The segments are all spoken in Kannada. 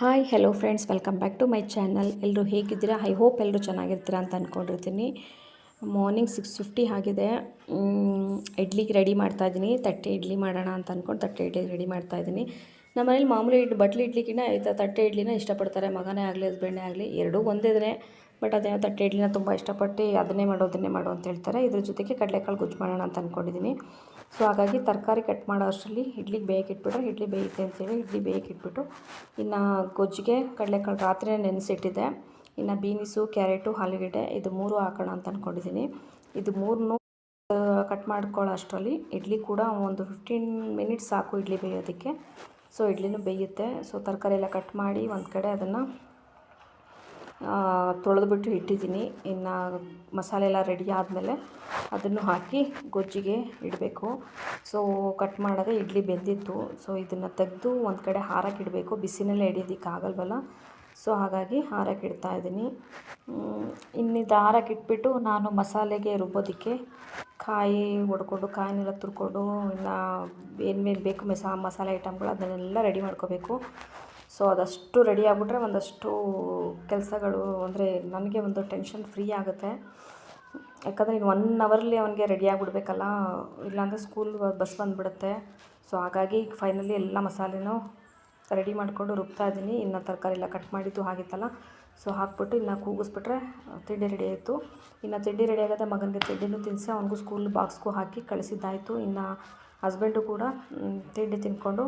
Hi hello friends welcome back to my channel ಎಲ್ಲರೂ ಹೇಗಿದ್ದೀರಾ? ಐ ಹೋಪ್ ಎಲ್ಲರೂ ಚೆನ್ನಾಗಿರ್ತೀರಾ ಅಂತ ಅಂದ್ಕೊಂಡಿರ್ತೀನಿ ಮಾರ್ನಿಂಗ್ ಸಿಕ್ಸ್ ಫಿಫ್ಟಿ ಆಗಿದೆ. ಇಡ್ಲಿಗೆ ರೆಡಿ ಮಾಡ್ತಾಯಿದ್ದೀನಿ ತಟ್ಟೆ ಇಡ್ಲಿ ಮಾಡೋಣ ಅಂತ ಅಂದ್ಕೊಂಡು ತಟ್ಟೆ ಇಡ್ಲಿ ರೆಡಿ ಮಾಡ್ತಾಯಿದ್ದೀನಿ ನಮ್ಮ ಮನೇಲಿ ಮಾಮೂಲಿ ಇಡ್, ಬಟ್ಲಿ ಈ ತಟ್ಟೆ ಇಡ್ಲಿನ ಇಷ್ಟಪಡ್ತಾರೆ. ಮಗನೇ ಆಗಲಿ ಹಸ್ಬೆಂಡೇ ಆಗಲಿ, ಎರಡೂ ಒಂದೇ ಬಟ್ ಅದೇ ತಟ್ಟೆ ಇಡ್ಲಿನ ತುಂಬ ಇಷ್ಟಪಟ್ಟು ಅದನ್ನೇ ಮಾಡು ಅದನ್ನೇ ಮಾಡು ಅಂತ ಹೇಳ್ತಾರೆ. ಇದ್ರ ಜೊತೆಗೆ ಕಡಲೆಕಾಳು ಗೊಜ್ಜು ಮಾಡೋಣ ಅಂತ ಅಂದ್ಕೊಂಡಿದ್ದೀನಿ ಸೊ ಹಾಗಾಗಿ ತರಕಾರಿ ಕಟ್ ಮಾಡೋ ಅಷ್ಟರಲ್ಲಿ ಇಡ್ಲಿಗೆ ಬೇಯಕ್ಕೆ ಇಡ್ಲಿ ಬೇಯುತ್ತೆ ಅಂತೇಳಿ ಇಡ್ಲಿ ಬೇಯಕ್ಕೆ ಇಟ್ಬಿಟ್ಟು ಇನ್ನು ಗೊಜ್ಜಿಗೆ ಕಡಲೆಕಾಳು ರಾತ್ರಿನೇ ನೆನೆಸಿಟ್ಟಿದೆ ಇನ್ನು ಬೀನಿಸು, ಕ್ಯಾರೆಟು ಆಲೂಗೆಡ್ಡೆ ಇದು ಮೂರು ಹಾಕೋಣ ಅಂತ ಅಂದ್ಕೊಂಡಿದ್ದೀನಿ ಇದು ಮೂರನ್ನು ಕಟ್ ಮಾಡ್ಕೊಳ್ಳೋ ಅಷ್ಟರಲ್ಲಿ ಇಡ್ಲಿ ಕೂಡ ಒಂದು ಫಿಫ್ಟೀನ್ ಮಿನಿಟ್ಸ್ ಸಾಕು ಇಡ್ಲಿ ಬೇಯೋದಕ್ಕೆ. ಸೊ ಇಡ್ಲಿನೂ ಬೇಯುತ್ತೆ. ಸೊ ತರಕಾರಿ ಎಲ್ಲ ಕಟ್ ಮಾಡಿ ಒಂದು ಕಡೆ ಅದನ್ನು ತೊಳೆದ್ಬಿಟ್ಟು ಇಟ್ಟಿದ್ದೀನಿ. ಇನ್ನು ಮಸಾಲೆ ಎಲ್ಲ ರೆಡಿ ಆದಮೇಲೆ ಅದನ್ನು ಹಾಕಿ ಗೊಜ್ಜಿಗೆ ಇಡಬೇಕು. ಸೊ ಕಟ್ ಮಾಡೋದೇ ಇಡ್ಲಿ ಬೆಂದಿತ್ತು. ಸೊ ಇದನ್ನು ತೆಗೆದು ಒಂದು ಕಡೆ ಹಾರಕ್ಕೆ ಇಡಬೇಕು. ಬಿಸಿನಲ್ಲೇ ಹಿಡಿಯೋದಕ್ಕಾಗಲ್ವಲ್ಲ ಸೊ ಹಾಗಾಗಿ ಹಾರಕ್ಕೆ ಇಡ್ತಾ ಇದ್ದೀನಿ. ಇನ್ನಿದು ಹಾರಕ್ಕೆ ಇಟ್ಬಿಟ್ಟು ನಾನು ಮಸಾಲೆಗೆ ರುಬ್ಬೋದಕ್ಕೆ ಕಾಯಿ ಹೊಡ್ಕೊಂಡು ಕಾಯಿನೆಲ್ಲ ತುರ್ಕೊಂಡು, ಇನ್ನು ಏನೇನು ಬೇಕು ಮೆಸಾ, ಮಸಾಲೆ ಐಟಮ್ಗಳು ಅದನ್ನೆಲ್ಲ ರೆಡಿ ಮಾಡ್ಕೋಬೇಕು. ಸೊ ಅದಷ್ಟು ರೆಡಿ ಆಗಿಬಿಟ್ರೆ ಒಂದಷ್ಟು ಕೆಲಸಗಳು ಅಂದರೆ ನನಗೆ ಒಂದು ಟೆನ್ಷನ್ ಫ್ರೀ ಆಗುತ್ತೆ. ಯಾಕಂದರೆ ಇನ್ನು ಒನ್ ಅವರಲ್ಲಿ ಅವನಿಗೆ ರೆಡಿ ಆಗಿಬಿಡ್ಬೇಕಲ್ಲ, ಇಲ್ಲಾಂದರೆ ಸ್ಕೂಲ್ ಬಸ್ ಬಂದುಬಿಡುತ್ತೆ. ಸೊ ಹಾಗಾಗಿ ಈಗ ಫೈನಲಿ ಎಲ್ಲ ಮಸಾಲೆನೂ ರೆಡಿ ಮಾಡಿಕೊಂಡು ರುಬ್ತಾ ಇದ್ದೀನಿ. ಇನ್ನು ತರಕಾರಿ ಎಲ್ಲ ಕಟ್ ಮಾಡಿದ್ದು ಆಗಿತ್ತಲ್ಲ ಸೊ ಹಾಕ್ಬಿಟ್ಟು ಇನ್ನು ಕೂಗಿಸ್ಬಿಟ್ರೆ ತಿಂಡಿ ರೆಡಿ ಆಯಿತು. ಇನ್ನು ತಿಂಡಿ ರೆಡಿ ಆಗೋದೆ ಮಗನಿಗೆ ತಿಂಡಿನೂ ತಿನ್ನಿಸಿ ಅವನಿಗೂ ಸ್ಕೂಲ್ ಬಾಕ್ಸ್ಗೂ ಹಾಕಿ ಕಳಿಸಿದ್ದಾಯಿತು. ಇನ್ನು ಹಸ್ಬೆಂಡು ಕೂಡ ತಿಂಡಿ ತಿಂದ್ಕೊಂಡು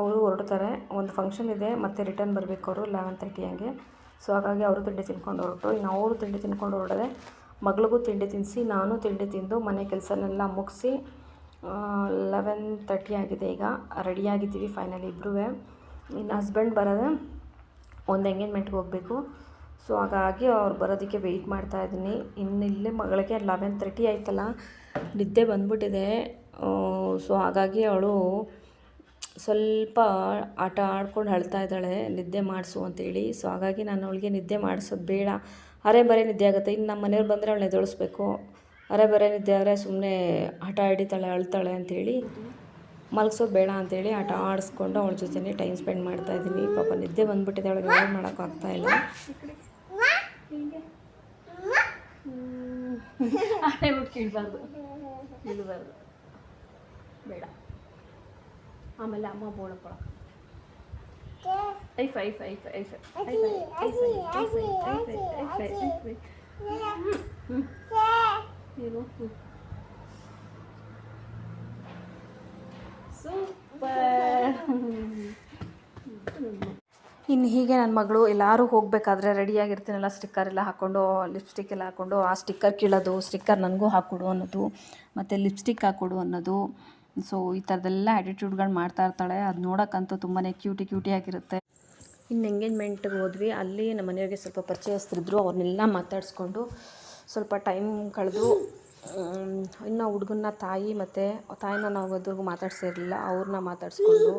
ಅವರು ಹೊರಡ್ತಾರೆ. ಒಂದು ಫಂಕ್ಷನ್ ಇದೆ, ಮತ್ತು ರಿಟರ್ನ್ ಬರಬೇಕು ಅವರು ಲೆವೆನ್ ತರ್ಟಿ ಹಂಗೆ. ಸೊ ಹಾಗಾಗಿ ಅವರು ತಿಂಡಿ ತಿನ್ಕೊಂಡು ಹೊರಟು. ಇನ್ನು ಅವರು ತಿಂಡಿ ತಿನ್ಕೊಂಡು ಹೊರಡದೆ ಮಗಳಿಗೂ ತಿಂಡಿ ತಿನ್ನಿಸಿ, ನಾನು ತಿಂಡಿ ತಿಂದು ಮನೆ ಕೆಲಸನೆಲ್ಲ ಮುಗಿಸಿ ಲೆವೆನ್ ತರ್ಟಿ ಆಗಿದೆ ಈಗ. ರೆಡಿಯಾಗಿದ್ದೀವಿ ಫೈನಲಿ ಇಬ್ಬರೂ ಇನ್ನು ಹಸ್ಬೆಂಡ್ ಬರೋದೆ ಒಂದು ಎಂಗೇಜ್ಮೆಂಟ್ಗೆ ಹೋಗಬೇಕು. ಸೊ ಹಾಗಾಗಿ ಅವ್ರು ಬರೋದಕ್ಕೆ ವೆಯ್ಟ್ ಮಾಡ್ತಾ ಇದ್ದೀನಿ. ಇನ್ನು ಇಲ್ಲೇ ಮಗಳಿಗೆ ಲೆವೆನ್ ತರ್ಟಿ ಆಯ್ತಲ್ಲ. ನಿದ್ದೆ ಬಂದ್ಬಿಟ್ಟಿದೆ. ಸೊ ಹಾಗಾಗಿ ಅವಳು ಸ್ವಲ್ಪ ಆಟ ಆಡ್ಕೊಂಡು ಅಳ್ತಾ ಇದ್ದಾಳೆ ನಿದ್ದೆ ಮಾಡಿಸು ಅಂತೇಳಿ ಸೊ ಹಾಗಾಗಿ ನಾನು ಅವಳಿಗೆ ನಿದ್ದೆ ಮಾಡಿಸೋದು ಬೇಡ ಅರೆ ಬರೇ ನಿದ್ದೆ ಆಗುತ್ತೆ ಇನ್ನು ನಮ್ಮ ಮನೆಯವ್ರು ಬಂದರೆ ಅವಳು ಎದ್ದೇಳಿಸ್ಬೇಕು ಅರೆ ಬರೇ ನಿದ್ದೆ ಆದರೆ ಸುಮ್ಮನೆ ಆಟ ಹಿಡಿತಾಳೆ ಅಳ್ತಾಳೆ ಅಂಥೇಳಿ ಮಲಗಿಸೋದು ಬೇಡ ಅಂತೇಳಿ ಆಟ ಆಡಿಸ್ಕೊಂಡು ಅವಳ ಜೊತೆನೇ ಟೈಮ್ ಸ್ಪೆಂಡ್ ಮಾಡ್ತಾ ಇದ್ದೀನಿ ಪಾಪ ನಿದ್ದೆ ಬಂದುಬಿಟ್ಟಿದೆ ಅವಳಿಗೆ ಏನು ಮಾಡೋಕ್ಕಾಗ್ತಾ ಇಲ್ಲ ಬೇಡ ಆಮೇಲೆ ಅಮ್ಮ ಬೋಳಕೊಳ ಐಫ್ ಐಫ್ ಐಫ್ ಐಫ್ ಏನು? ಇನ್ನು ಹೀಗೆ ನನ್ನ ಮಗಳು ಎಲ್ಲರೂ ಹೋಗಬೇಕಾದ್ರೆ ರೆಡಿಯಾಗಿರ್ತೀನಲ್ಲ ಸ್ಟಿಕ್ಕರ್ ಎಲ್ಲ ಹಾಕ್ಕೊಂಡು ಲಿಪ್ಸ್ಟಿಕ್ ಎಲ್ಲ ಹಾಕ್ಕೊಂಡು ಆ ಸ್ಟಿಕ್ಕರ್ ಕೀಳೋದು ಸ್ಟಿಕ್ಕರ್ ನನಗೂ ಹಾಕ್ಕೊಡು ಅನ್ನೋದು ಮತ್ತು ಲಿಪ್ಸ್ಟಿಕ್ ಹಾಕ್ಕೊಡು ಅನ್ನೋದು. ಸೊ ಈ ಥರದ್ದೆಲ್ಲ ಆ್ಯಟಿಟ್ಯೂಡ್ಗಳು ಮಾಡ್ತಾ ಇರ್ತಾಳೆ. ಅದು ನೋಡೋಕ್ಕಂತೂ ತುಂಬಾ ಕ್ಯೂಟಿ ಕ್ಯೂಟಿಯಾಗಿರುತ್ತೆ ಇನ್ನು ಎಂಗೇಜ್ಮೆಂಟ್ಗೆ ಹೋದ್ವಿ. ಅಲ್ಲಿ ನಮ್ಮ ಮನೆಯವ್ರಿಗೆ ಸ್ವಲ್ಪ ಪರಿಚಯಸ್ತಿದ್ರು ಅವ್ರನ್ನೆಲ್ಲ ಮಾತಾಡಿಸ್ಕೊಂಡು ಸ್ವಲ್ಪ ಟೈಮ್ ಕಳೆದು ಇನ್ನು ಹುಡುಗನ ತಾಯಿ ಮತ್ತು ತಾಯಿನ ನಾವು ಅದ್ರಿಗೂ ಮಾತಾಡ್ಸಿರಲಿಲ್ಲ ಅವ್ರನ್ನ ಮಾತಾಡಿಸ್ಕೊಂಡು,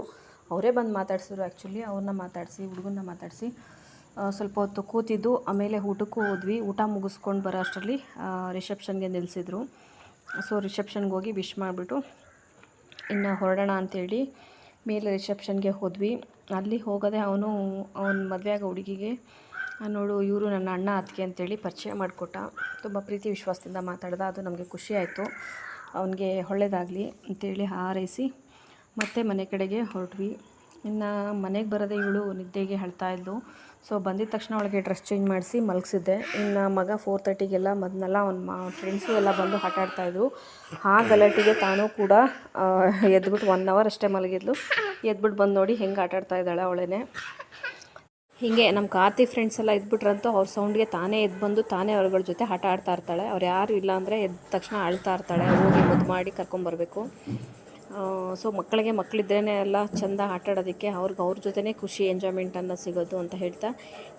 ಅವರೇ ಬಂದು ಮಾತಾಡ್ಸಿದ್ರು ಆ್ಯಕ್ಚುಲಿ ಅವ್ರನ್ನ ಮಾತಾಡಿಸಿ, ಹುಡುಗನ್ನ ಮಾತಾಡಿಸಿ ಸ್ವಲ್ಪ ಹೊತ್ತು ಕೂತಿದ್ದು. ಆಮೇಲೆ ಊಟಕ್ಕೂ ಹೋದ್ವಿ. ಊಟ ಮುಗಿಸ್ಕೊಂಡು ಬರೋ ಅಷ್ಟರಲ್ಲಿ ರಿಸೆಪ್ಷನ್ಗೆ ನಿಲ್ಲಿಸಿದ್ರು ಸೊ ರಿಸೆಪ್ಷನ್ಗೆ ಹೋಗಿ ವಿಶ್ ಮಾಡಿಬಿಟ್ಟು ಇನ್ನು ಹೊರಡೋಣ ಅಂತೇಳಿ ಮೇಲೆ ರಿಸೆಪ್ಷನ್ಗೆ ಹೋದ್ವಿ. ಅಲ್ಲಿ ಹೋಗದೆ ಅವನು, ಅವನ ಮದುವೆ ಆಗೋ ಹುಡುಗಿಗೆ ನೋಡು, ಇವರು ನನ್ನ ಅಣ್ಣ ಅತ್ತಿಗೆ ಅಂತೇಳಿ ಪರಿಚಯ ಮಾಡಿಕೊಟ್ಟ. ತುಂಬ ಪ್ರೀತಿ ವಿಶ್ವಾಸದಿಂದ ಮಾತಾಡ್ದ. ಅದು ನಮಗೆ ಖುಷಿ ಆಯಿತು. ಅವನಿಗೆ ಒಳ್ಳೆಯದಾಗಲಿ ಅಂತೇಳಿ ಹಾರೈಸಿ ಮತ್ತೆ ಮನೆ ಕಡೆಗೆ ಹೊರಟ್ವಿ. ಇನ್ನು ಮನೆಗೆ ಬರೋದೇ ಇವಳು ನಿದ್ದೆಗೆ ಹೇಳ್ತಾ ಇದ್ಲು. ಸೊ ಬಂದಿದ ತಕ್ಷಣ ಅವಳಿಗೆ ಡ್ರೆಸ್ ಚೇಂಜ್ ಮಾಡಿಸಿ ಮಲಗಿಸಿದ್ದೆ. ಇನ್ನು ಮಗ ಫೋರ್ ತರ್ಟಿಗೆಲ್ಲ ಮೊದಲೆಲ್ಲ ಅವ್ನ ಮಾ ಫ್ರೆಂಡ್ಸು ಎಲ್ಲ ಬಂದು ಆಟ ಆಡ್ತಾಯಿದ್ರು ಆ ಗಲಾಟೆಗೆ ತಾನೂ ಕೂಡ ಎದ್ಬಿಟ್ಟು ಒನ್ ಅವರ್ ಅಷ್ಟೇ ಮಲಗಿದ್ಲು. ಎದ್ಬಿಟ್ಟು ಬಂದು ನೋಡಿ ಹೆಂಗೆ ಆಟ ಆಡ್ತಾ ಇದ್ದಾಳೆ ಅವಳೇ ಹೀಗೆ ನಮ್ಮ ಕಾರ್ತಿ ಫ್ರೆಂಡ್ಸ್ ಎಲ್ಲ ಎದ್ಬಿಟ್ರಂತೂ ಅವ್ರ ಸೌಂಡ್ಗೆ ತಾನೇ ಎದ್ದು ಬಂದು ತಾನೇ ಅವ್ರಗಳ ಜೊತೆ ಆಟ ಆಡ್ತಾ ಇರ್ತಾಳೆ. ಅವ್ರು ಯಾರು ಇಲ್ಲ ಅಂದರೆ ಎದ್ದ ತಕ್ಷಣ ಅಳ್ತಾ ಇರ್ತಾಳೆ. ಹೋಗಿ ಮುದ್ದು ಮಾಡಿ ಕರ್ಕೊಂಬರ್ಬೇಕು ಸೊ ಮಕ್ಕಳಿಗೆ ಮಕ್ಕಳಿದ್ರೇ ಎಲ್ಲ ಚೆಂದ ಆಟ ಆಡೋದಕ್ಕೆ ಅವ್ರಿಗೆ ಅವ್ರ ಜೊತೆನೇ ಖುಷಿ ಎಂಜಾಯ್ಮೆಂಟ್ ಅನ್ನ ಸಿಗೋದು ಅಂತ ಹೇಳ್ತಾ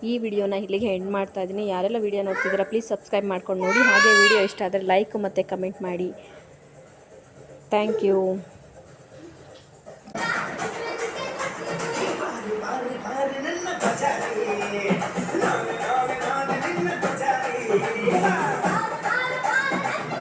ಈ ವಿಡಿಯೋನ ಇಲ್ಲಿಗೆ ಎಂಡ್ ಮಾಡ್ತಾ ಇದ್ದೀನಿ ಯಾರೆಲ್ಲ ವಿಡಿಯೋ ನೋಡ್ತಿದ್ದೀರಾ ಪ್ಲೀಸ್ ಸಬ್ಸ್ಕ್ರೈಬ್ ಮಾಡ್ಕೊಂಡು ನೋಡಿ. ಹಾಗೆ ವಿಡಿಯೋ ಇಷ್ಟ ಆದರೆ ಲೈಕ್ ಮತ್ತು ಕಮೆಂಟ್ ಮಾಡಿ. Thank you